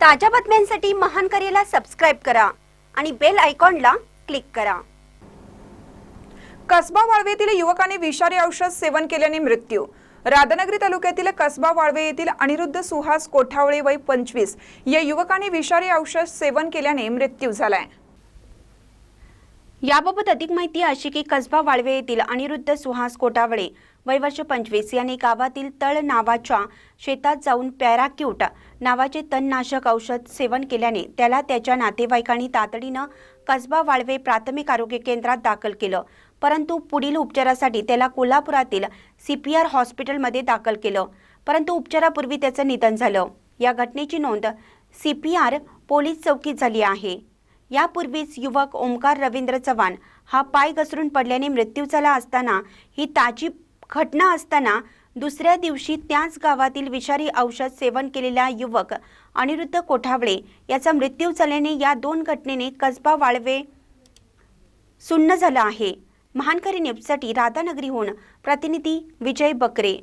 ताज्या बातम्यांसाठी महान करेला सबस्क्राईब करा आणि बेल आयकॉनला क्लिक करा. कसबा वाळवे येथील युवकाने विषारी औषध सेवन केल्याने मृत्यू. राधानगरी तालुक्यातील कसबा वाळवे येथील अनिरुद्ध सुहास कोठावळे वय पंचवीस. या युवकाने विषारी औषध सेवन केल्याने मृत्यू झालाय. याबाबत अधिक माहिती अशी की कसबा वाळवे येथील अनिरुद्ध सुहास कोटावळे वयवर्ष पंचवीस यांनी गावातील तळ नावाच्या शेतात जाऊन पॅराक्यूट नावाचे तणनाशक औषध सेवन केल्याने त्याला त्याच्या नातेवाईकांनी तातडीनं कसबा वाळवे प्राथमिक आरोग्य केंद्रात दाखल केलं. परंतु पुढील उपचारासाठी त्याला कोल्हापुरातील सी पी आर हॉस्पिटलमध्ये दाखल केलं. परंतु उपचारापूर्वी त्याचं निधन झालं. या घटनेची नोंद सी पी आर पोलीस चौकीत झाली आहे. यापूर्वीच युवक ओमकार रवींद्र चव्हाण हा पाय घसरून पडल्याने मृत्यू झाला असताना ही ताजी घटना असताना दुसऱ्या दिवशी त्याच गावातील विषारी औषध सेवन केलेला युवक अनिरुद्ध कोठावळे याचा मृत्यू झाल्याने या दोन घटनेने कसबा वाळवे सुन्न झाला आहे. महानकरी न्यूजसाठी राधानगरीहून प्रतिनिधी विजय बकरे.